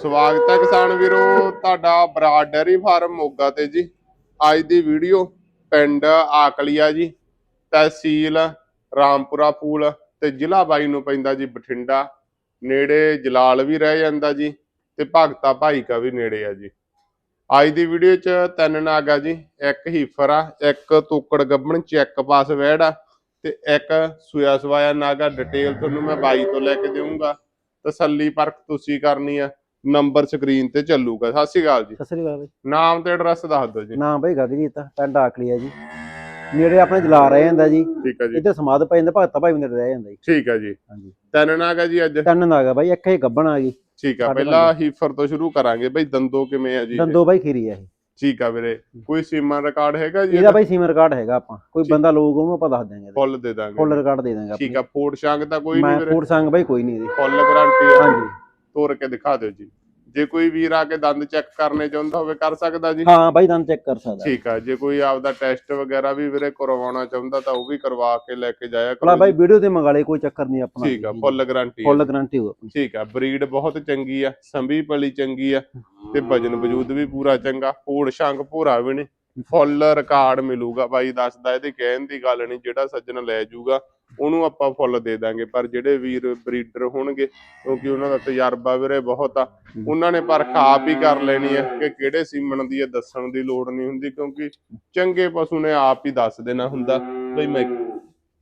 ਸਵਾਗਤ ਹੈ ਕਿਸਾਨ ਵੀਰੋ। ਤੁਹਾਡਾ ਬਰਾੜ ਡੈਰੀ ਫਾਰਮ ਮੋਗਾ ਤੇ ਜੀ। ਅੱਜ ਦੀ ਵੀਡੀਓ ਪਿੰਡ ਆਕਲੀਆ ਜੀ, ਤਹਿਸੀਲ ਰਾਮਪੁਰਾ ਫੂਲ ਤੇ ਜ਼ਿਲ੍ਹਾ ਬਾਈ ਨੂੰ ਪੈਂਦਾ ਜੀ ਬਠਿੰਡਾ। ਨੇੜੇ ਜਲਾਲ ਵੀ ਰਹਿ ਜਾਂਦਾ ਜੀ ਤੇ ਭਗਤਾ ਭਾਈ ਕਾ ਵੀ ਨੇੜੇ ਆ ਜੀ। ਅੱਜ ਦੀ ਵੀਡੀਓ ਚ ਤਿੰਨ ਨਾਗ ਆ ਜੀ, ਇੱਕ ਹੀਫਰ ਆ, ਇੱਕ ਤੋਕੜ ਗੱਬਣ, ਚੈੱਕ ਪਾਸ ਵੈੜ ਆ ਤੇ ਇੱਕ ਸੂਆ ਸਵਾਇਆ ਨਾਗਾ ਡਿਟੇਲ ਤੁਹਾਨੂੰ ਮੈਂ ਬਾਈ ਤੋਂ ਲੈ ਕੇ ਦੇਵਾਂਗਾ ਤਸੱਲੀ ਪਰਖ ਤੁਸੀਂ ਕਰਨੀ ਆ। ਨੰਬਰ ਸਕਰੀਨ ਤੇ ਚੱਲੂਗਾ। ਸਤਿ ਸ਼੍ਰੀ ਅਕਾਲ ਜੀ। ਸਤਿ ਸ੍ਰੀ ਅਕਾਲ ਬਈ। ਨਾਮ ਤੇ ਐਡਰੈਸ ਦੱਸ ਦਿਓ ਜੀ। ਨਾਮ ਬਈ ਗਗਜੀਤ ਆ, ਪਿੰਡ ਆਕਲੀ ਆ ਜੀ। ਨੇੜੇ ਆਪਣੇ ਜਲਾ ਰਹਿ ਜਾਂਦਾ ਜੀ। ਠੀਕ ਹੈ ਜੀ। ਇੱਥੇ ਸਮਾਦ ਪੈ ਜਾਂਦਾ ਭਗਤਾ ਭਾਈ ਨੇੜੇ ਰਹਿ ਜਾਂਦਾ ਜੀ। ਠੀਕ ਹੈ ਜੀ। ਹਾਂਜੀ। ਤਿੰਨ ਨਾਗ ਆ ਜੀ ਅੱਜ। ਤਿੰਨ ਨਾਗ ਆ ਬਾਈ ਇੱਕ ਹੀ ਗੱਬਣ ਆ ਗਈ ਠੀਕ ਆ ਪਹਿਲਾਂ ਹੀਫਰ ਤੋਂ ਸ਼ੁਰੂ ਕਰਾਂਗੇ। ਬਈ ਦੰਦੋ ਕਿਵੇਂ ਆ ਜੀ? ਦੰਦੋ ਬਾਈ ਖੀਰੀ ਆ ਇਹ। ਠੀਕ ਆ ਵੀਰੇ। ਕੋਈ ਸੀਮਾ ਰਿਕਾਰਡ ਹੈਗਾ ਜੀ ਇਹਦਾ ਬਾਈ ਸੀਮਰ ਰਿਕਾਰਡ ਹੈਗਾ ਆਪਾਂ। ਕੋਈ। ਬੰਦਾ ਲੋਕ ਉਹਨੂੰ ਆਪਾਂ ਦੱਸ ਦਿਆਂਗੇ ਫੁੱਲ ਦੇ ਦਾਂਗੇ। ਫੁੱਲ ਰਿਕਾਰਡ ਦੇ ਦਾਂਗੇ ਠੀਕ ਆ ਫੋਰਡ ਸ਼ਾਂਗ ਤਾਂ ਕੋਈ ਨਹੀਂ ਵੀਰੇ। ਫੂਡ ਸੰਗ ਬਾਈ ਕੋਈ ਨਹੀਂ ਇਹਦੀ। ਫੁੱਲ ਗਾਰੰਟੀ ਆ। ਹਾਂਜੀ। ਤੋੜ ਕੇ ਦਿਖਾ ਦਿਓ ਜੀ। ਜੇ ਕੋਈ ਵੀਰ ਆ ਕੇ ਦੰਦ ਚੈੱਕ ਕਰਨੇ ਚਾਹੁੰਦਾ ਹੋਵੇ ਕਰ ਸਕਦਾ ਜੀ? ਹਾਂ ਬਾਈ ਦੰਦ ਚੈੱਕ ਕਰ ਸਕਦਾ। ਠੀਕ ਆ ਜੇ ਕੋਈ ਆਪਦਾ ਟੈਸਟ ਵਗੈਰਾ ਵੀ ਵੀਰੇ ਕਰਵਾਉਣਾ ਚਾਹੁੰਦਾ ਤਾਂ ਉਹ ਵੀ ਕਰਵਾ ਕੇ ਲੈ ਕੇ ਜਾਇਆ ਕਰੋ ਬਾਈ। ਵੀਡੀਓ ਤੇ ਮੰਗਾ ਲੈ ਕੋਈ ਚੱਕਰ ਨਹੀਂ ਆਪਣਾ। ਠੀਕ ਆ ਫੁੱਲ ਗਾਰੰਟੀ ਫੁੱਲ ਗਾਰੰਟੀ ਹੋ ਆਪਣੀ। ਠੀਕ ਆ ਬਰੀਡ ਬਹੁਤ ਚੰਗੀ ਆ ਸੰਭੀ ਪਲੀ ਚੰਗੀ ਆ ਤੇ ਵਜਨ ਵਜੂਦ ਵੀ ਪੂਰਾ ਚੰਗਾ ਫੂੜ ਸ਼ੰਗ ਭੂਰਾ ਵੀ ਨਹੀਂ ਫੁੱਲ ਰਿਕਾਰਡ ਮਿਲੂਗਾ ਬਾਈ, ਦੱਸਦਾ ਇਹਦੇ ਕਹਿਣ ਦੀ ਗੱਲ ਨਹੀਂ, ਜਿਹੜਾ ਸੱਜਣ ਲੈ ਜਾਊਗਾ, ਉਹਨੂੰ ਆਪਾਂ ਫੁੱਲ ਦੇ ਦਾਂਗੇ। ਪਰ ਜਿਹੜੇ ਵੀਰ ਬਰੀਡਰ ਹੋਣਗੇ, ਕਿਉਂਕਿ ਉਹਨਾਂ ਦਾ ਤਜਰਬਾ ਵੀਰੇ ਬਹੁਤ ਆ, ਉਹਨਾਂ ਨੇ ਪਰਖ ਆਪ ਹੀ ਕਰ ਲੈਣੀ ਹੈ ਕਿ ਕਿਹੜੇ ਸੀਮਣ ਦੀ ਆ ਦੱਸਣ ਦੀ ਲੋੜ ਨਹੀਂ ਹੁੰਦੀ, ਕਿਉਂਕਿ ਚੰਗੇ ਪਸ਼ੂ ਨੇ ਆਪ ਹੀ ਦੱਸ ਦੇਣਾ ਹੁੰਦਾ ਬਈ ਮੈਂ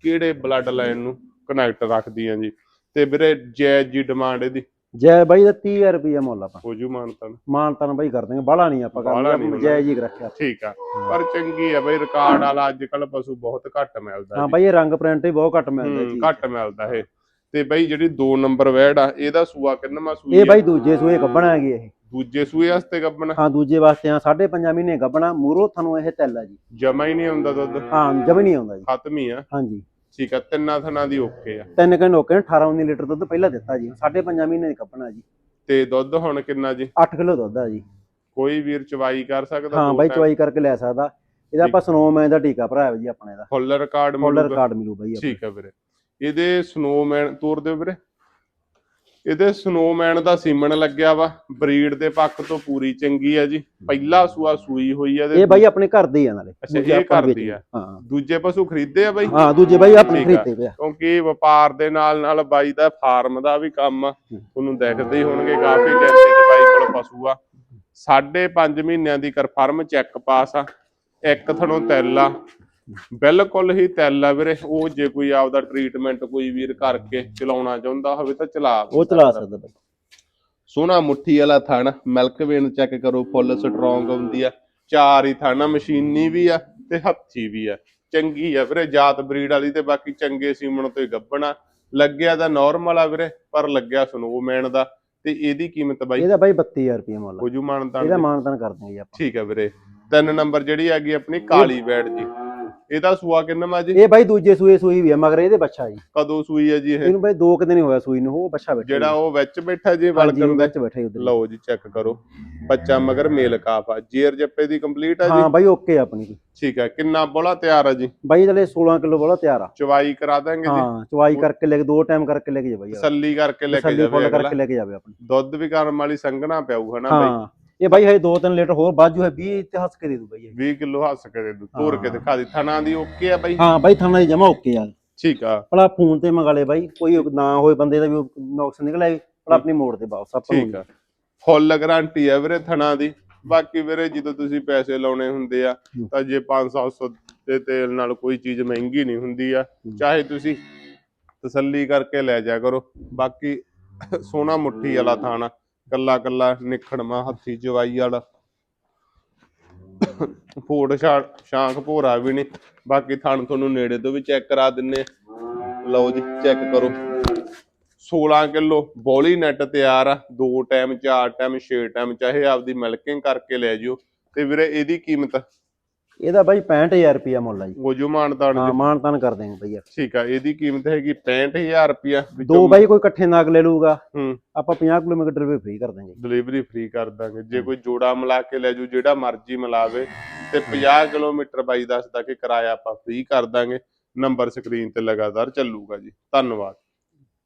ਕਿਹੜੇ ਬਲੱਡ ਲਾਈਨ ਨੂੰ ਕਨੈਕਟ ਰੱਖਦੀ ਆ ਜੀ। ਤੇ ਵੀਰੇ ਜੈਜ ਜੀ ਡਿਮਾਂਡ ਇਹਦੀ। ਜੈ ਬਾਈ ਦਾ 30000 ਰੁਪਏ ਮੁੱਲ ਆਪਾਂ। ਹੋ ਜੂ ਮਾਨਤਨ। ਮਾਨ ਤਾਂ ਬਾਈ ਕਰ ਦਾਂਗੇ ਬਾਹਲਾ ਨਹੀਂ ਆਪਾਂ ਆਪਾਂ ਜੈ ਜੀ ਰੱਖਿਆ। ਠੀਕ ਆ। ਪਰ ਚੰਗੀ ਆ ਬਈ ਰਿਕਾਰਡ ਵਾਲਾ ਅੱਜ ਕੱਲ ਪਸ਼ੂ ਬਹੁਤ ਘੱਟ ਮਿਲਦਾ ਹਾਂ। ਬਾਈ ਇਹ ਰੰਗ ਪ੍ਰਿੰਟ ਹੀ ਬਹੁਤ ਘੱਟ ਮਿਲਦਾ ਜੀ। ਘੱਟ ਮਿਲਦਾ ਇਹ। ਤੇ ਬਈ ਜਿਹੜੀ 2 ਨੰਬਰ ਵੈੜ ਆ ਇਹਦਾ ਸੂਆ ਕਿੰਨਵਾਂ ਸੂਈ ਇਹ? ਬਾਈ ਦੂਜੇ ਸੂਏ ਗੱਬਣਾ ਹੈਗੀ ਇਹ। ਦੂਜੇ ਸੂਏ ਵਾਸਤੇ ਗੱਬਣਾ ਹਾਂ ਦੂਜੇ ਵਾਸਤੇ ਆ 5.5 ਮਹੀਨੇ ਗੱਬਣਾ ਮੂਰੋ ਤੁਹਾਨੂੰ ਇਹ ਤੈਲ ਜੀ। ਜਮਾ ਹੀ ਨਹੀਂ ਆਉਂਦਾ ਦੁੱਧ। ਹਾਂ ਜਮ ਨਹੀਂ ਆਉਂਦਾ ਜੀ। ਖਤਮ ਹੀ ਆ। ਹਾਂਜੀ। ਠੀਕ ਆ ਤਿੰਨਾਂ ਥਣਾ ਦੀ ਓਕੇ ਆ। ਤਿੰਨ ਕਿਲੋ ਨੋਕੇ ਨੇ 18 19 ਲੀਟਰ ਦੁੱਧ ਪਹਿਲਾਂ ਦਿੱਤਾ ਜੀ। 5.5 ਮਹੀਨੇ ਦੀ ਗੱਬਣਾ ਜੀ। ਤੇ ਦੁੱਧ ਹੁਣ ਕਿੰਨਾ ਜੀ? 8 ਕਿਲੋ ਦੁੱਧ ਆ ਜੀ। ਕੋਈ ਵੀਰ ਚਵਾਈ ਕਰ ਸਕਦਾ ਹਾਂ ਬਾਈ? ਚਵਾਈ ਕਰਕੇ ਲੈ ਸਕਦਾ। ਇਹਦਾ ਆਪਾਂ ਸਨੋਮੈਨ ਦਾ ਟੀਕਾ ਭਰਾਇਆ ਜੀ ਆਪਣੇ ਦਾ। ਫੁੱਲ ਰਿਕਾਰਡ ਫੁੱਲ ਮਿਲੂਗਾ। ਰਿਕਾਰਡ ਮਿਲੂ ਬਾਈ ਆਪਾਂ ਠੀਕ ਆ ਵੀਰੇ। ਇਹਦੇ ਸਨੋਮੈਨ ਤੋਰ ਦਿਓ ਵੀਰੇ। ਇਹਦੇ ਸਨੋਮੈਨ ਦਾ ਸੀਮਨ ਲੱਗਿਆ ਵਾ ਬਰੀਡ ਦੇ ਪੱਖ ਤੋਂ ਪੂਰੀ ਚੰਗੀ ਆ ਜੀ। ਪਹਿਲਾ ਸੂਆ ਸੂਈ ਹੋਈ ਆ ਇਹ ਬਾਈ ਆਪਣੇ ਘਰ ਦੇ ਆ ਨਾਲੇ। ਅੱਛਾ, ਇਹ ਘਰ ਦੀ ਆ। ਦੂਜੇ ਪਸ਼ੂ ਖਰੀਦੇ ਆ ਬਾਈ? ਹਾਂ ਦੂਜੇ ਬਾਈ ਆਪਣੇ। ਖਰੀਦੇ ਪਿਆ ਕਿਉਂਕਿ ਵਪਾਰ ਦੇ ਨਾਲ ਨਾਲ ਬਾਈ ਦਾ ਫਾਰਮ ਦਾ ਵੀ ਕੰਮ ਆ। ਤੁਹਾਨੂੰ ਦਿਖਦੇ ਹੀ ਹੋਣਗੇ ਕਾਫੀ ਗਿਣਤੀ ਚ ਬਾਈ ਕੋਲ ਪਸ਼ੂ ਆ। ਸਾਢੇ ਪੰਜ ਮਹੀਨਿਆਂ ਦੀ ਕਨਫਰਮ ਚੈੱਕ ਪਾਸ ਆ। ਇੱਕ ਥਣੋਂ ਤੈਲ ਆ। ਬਿਲਕੁਲ ਹੀ ਤੈਲ ਆ ਵੀਰੇ ਉਹ ਜੇ ਕੋਈ ਆਪਦਾ ਟ੍ਰੀਟਮੈਂਟ ਕੋਈ ਵੀਰ ਕਰਕੇ ਚਲਾਉਣਾ ਚਾਹੁੰਦਾ ਹੋਵੇ ਤਾਂ ਚਲਾ ਉਹ ਚਲਾ ਸਕਦਾ। ਬਾਈ ਸੋਹਣਾ ਮੁੱਠੀ ਵਾਲਾ ਥਣ ਮਿਲਕ ਵੇਨ ਚੈੱਕ ਕਰੋ ਫੁੱਲ ਸਟਰੋਂਗ ਹੁੰਦੀ ਆ। ਚਾਰ ਹੀ ਥਣ ਮਸ਼ੀਨੀ ਵੀ ਆ ਤੇ ਹੱਥੀ ਵੀ ਆ। ਚੰਗੀ ਆ ਵੀਰੇ ਜਾਤ ਬਰੀਡ ਵਾਲੀ ਤੇ ਬਾਕੀ ਚੰਗੇ ਸੀਮਣ ਤੋਂ ਹੀ ਗੱਬਣਾ ਲੱਗਿਆ ਤਾਂ ਨਾਰਮਲ ਆ ਵੀਰੇ ਪਰ ਲੱਗਿਆ ਸਨੋਮੈਨ ਦਾ। ਤੇ ਇਹਦੀ ਕੀਮਤ ਬਾਈ? ਇਹਦਾ ਬਾਈ 32000 ਰੁਪਏ ਮੁੱਲ ਹੋ ਜੂ ਮਾਨਤਾਨ ਇਹਦਾ? ਮਾਨਤਨ ਕਰ ਜੀ ਆਪਾਂ। ਠੀਕ ਆ ਵੀਰੇ। ਤਿੰਨ ਨੰਬਰ ਜਿਹੜੀ ਹੈਗੀ ਆਪਣੀ ਕਾਲੀ ਵੈੜ ਜੀ। ਇਹਦਾ ਸੂਆ ਕਿੰਨਾ ਜੀ? ਇਹ ਬਾਈ ਦੂਜੇ ਸੂਏ ਸੂਈ ਵੀ ਆ ਮਗਰ ਇਹਦੇ ਬੱਚਾ ਜੀ। ਕਦੋਂ ਸੂਈ ਹੈ ਜੀ ਇਹ? ਇਹਨੂੰ ਬਾਈ 2 ਕੁ ਦਿਨ ਹੀ ਹੋਇਆ ਸੂਈ ਨੂੰ ਉਹ ਬੱਚਾ ਬੈਠਾ ਜਿਹੜਾ ਉਹ ਵਿੱਚ ਬੈਠਾ ਜੀ ਵਲਕਣ ਦੇ ਵਿੱਚ ਬੈਠਾ ਹੀ ਉਧਰ। ਲਓ ਜੀ ਚੈੱਕ ਕਰੋ। ਬੱਚਾ ਮਗਰ ਮੇਲ ਕਾਫ ਆ। ਜੇਰ ਜੱਪੇ ਦੀ ਕੰਪਲੀਟ ਆ ਜੀ? ਹਾਂ ਬਾਈ ਓਕੇ ਆਪਣੀ। ਦੀ। ਠੀਕ ਹੈ ਕਿੰਨਾ ਬੋਲਾ ਤਿਆਰ ਆ ਜੀ? ਬਾਈ ਇਹਦੇ ਲਈ 16 ਕਿਲੋ ਵਾਲਾ ਤਿਆਰ ਆ। ਚਵਾਈ ਕਰਾ ਦਾਂਗੇ ਜੀ? ਹਾਂ ਚਵਾਈ ਕਰਕੇ ਲੈ ਕੇ ਦੋ ਟਾਈਮ ਕਰਕੇ ਲੈ ਕੇ ਜਾ ਬਾਈ। ਤਸੱਲੀ ਕਰਕੇ ਲੈ ਕੇ ਤਸੱਲੀ ਜਾਵੇ ਅਗਲਾ। ਕਰਕੇ ਲੈ ਕੇ ਜਾਵੇ ਆਪਣੀ। ਦੁੱਧ ਵੀ ਕਰਮ ਵਾਲੀ ਸੰਘਣਾ ਪਿਆਊ ਹਨਾ ਬਾਈ? ਹਾਂ। ਇਹ ਬਾਈ ਹਜੇ 2-3 ਲੀਟਰ ਹੋਰ ਬਾਜੂ ਹੈ 20 ਤੇ ਹੱਸ ਕੇ ਦੇ ਦੂ ਬਾਈ ਇਹ। 20 ਕਿਲੋ ਹੱਸ ਕੇ ਦੇ ਦੂ ਤੋਰ ਕੇ। ਦਿਖਾ ਦੀ। ਥਣਾ ਦੀ ਓਕੇ ਆ ਬਾਈ? ਹਾਂ ਬਾਈ ਥਾਣਾ ਦੀ ਜਮਾ ਓਕੇ ਆ। ਠੀਕ ਆ। ਭਲਾ ਫੋਨ ਤੇ ਮੰਗਾ ਲੈ ਬਾਈ ਕੋਈ ਨਾ ਹੋਏ ਬੰਦੇ ਦਾ ਵੀ ਨੌਕਸ ਨਿਕਲ ਆਏ ਭਲਾ ਆਪਣੀ ਮੋੜ ਦੇ ਵਾਪਸ ਆਪਾਂ ਠੀਕ ਆ। ਫੁੱਲ ਗਾਰੰਟੀ ਆ ਵੀਰੇ ਥਣਾ ਦੀ। ਬਾਕੀ ਵੀਰੇ ਜਦੋਂ ਤੁਸੀਂ ਪੈਸੇ ਲਾਉਣੇ ਹੁੰਦੇ ਆ ਤਾਂ ਜੇ 500 ਦੇ ਤੇਲ ਨਾਲ ਕੋਈ ਚੀਜ਼ ਮਹਿੰਗੀ ਨਹੀਂ ਹੁੰਦੀ ਆ ਚਾਹੇ ਤੁਸੀਂ ਤਸੱਲੀ ਕਰਕੇ ਲੈ ਜਾ ਕਰੋ। ਬਾਕੀ ਸੋਨਾ ਮੁੱਠੀ ਵਾਲਾ ਥਾਣਾ ਕੱਲਾ ਕੱਲਾ ਨਿਖੜਮਾ ਹੱਥੀ ਜਵਾਈ ਵਾਲਾ। ਫੋੜ ਸ਼ਾਂਖ ਭੋਰਾ ਵੀ ਨਹੀਂ ਬਾਕੀ ਥਣ ਤੁਹਾਨੂੰ ਨੇੜੇ ਤੋਂ ਵੀ ਚੈੱਕ ਕਰਾ ਦਿੰਨੇ ਲਓ ਜੀ, ਚੈੱਕ ਕਰੋ। 16 ਕਿਲੋ ਬੋਲੀ ਨੈਟ ਤਿਆਰ ਆ। ਦੋ ਟਾਈਮ, ਚਾਰ ਟਾਈਮ, ਛੇ ਟਾਈਮ, ਚਾਹੇ ਆਪਦੀ ਮਿਲਕਿੰਗ ਕਰਕੇ ਲੈ ਜਿਓ। ਤੇ ਵੀਰੇ, ਇਹਦੀ ਕੀਮਤ? ਇਹਦਾ ਬਾਈ 65000 ਰੁਪਿਆ ਮੁੱਲ ਆ ਜੀ। ਗੋਜੂ ਮਾਨਤਾਨ ਹਾਂ ਦੀ ਮਾਨ ਤਾਨ ਕਰ ਦੇਂਗੇ ਬਾਈ ਯਾਰ ਠੀਕ ਆ ਇਹਦੀ ਕੀਮਤ ਹੈਗੀ 65000 ਰੁਪਿਆ ਦੋ ਬਾਈ ਕੋਈ ਇਕੱਠੇ ਨਾਗ ਲੈ ਲੂਗਾ ਹੂੰ। ਆਪਾਂ 50 ਕਿਲੋਮੀਟਰ ਵੀ ਫ੍ਰੀ ਕਰ ਦਾਂਗੇ ਡਿਲੀਵਰੀ ਫ੍ਰੀ ਕਰ ਦਾਂਗੇ। ਜੇ ਕੋਈ ਜੋੜਾ ਮਿਲਾ ਕੇ ਲੈ ਜੂ ਜਿਹੜਾ ਮਰਜ਼ੀ ਮਿਲਾਵੇ। ਤੇ 50 ਕਿਲੋਮੀਟਰ ਬਾਈ ਦੱਸਦਾ ਕਿ ਕਿਰਾਇਆ ਆਪਾਂ ਫ੍ਰੀ ਕਰ ਦਾਂਗੇ। ਨੰਬਰ ਸਕਰੀਨ ਤੇ ਲਗਾਤਾਰ ਚੱਲੂਗਾ ਜੀ। ਧੰਨਵਾਦ।